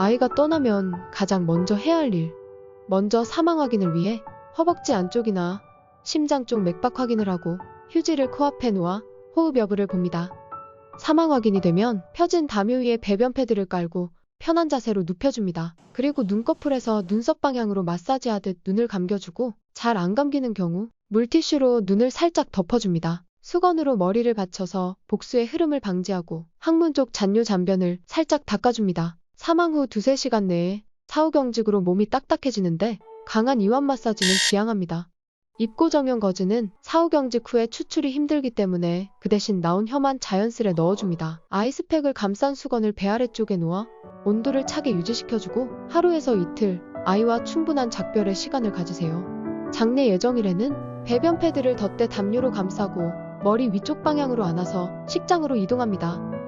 아이가 떠나면 가장 먼저 해야 할 일. 먼저 사망 확인을 위해 허벅지 안쪽이나 심장 쪽 맥박 확인을 하고 휴지를 코앞에 놓아 호흡 여부를 봅니다. 사망 확인이 되면 펴진 담요 위에 배변 패드를 깔고 편한 자세로 눕혀줍니다. 그리고 눈꺼풀에서 눈썹 방향으로 마사지하듯 눈을 감겨주고 잘 안 감기는 경우 물티슈로 눈을 살짝 덮어줍니다. 수건으로 머리를 받쳐서 복수의 흐름을 방지하고 항문 쪽 잔뇨 잔변을 살짝 닦아줍니다. 사망 후 두세 시간 내에 사후경직으로 몸이 딱딱해지는데 강한 이완 마사지는 지향합니다. 입고 정형 거즈는 사후경직 후에 추출이 힘들기 때문에 그 대신 나온 혀만 자연스레 넣어줍니다. 아이스팩을 감싼 수건을 배 아래쪽에 놓아 온도를 차게 유지시켜주고 하루에서 이틀 아이와 충분한 작별의 시간을 가지세요. 장례 예정일에는 배변 패드를 덧대 담요로 감싸고 머리 위쪽 방향으로 안아서 식장으로 이동합니다.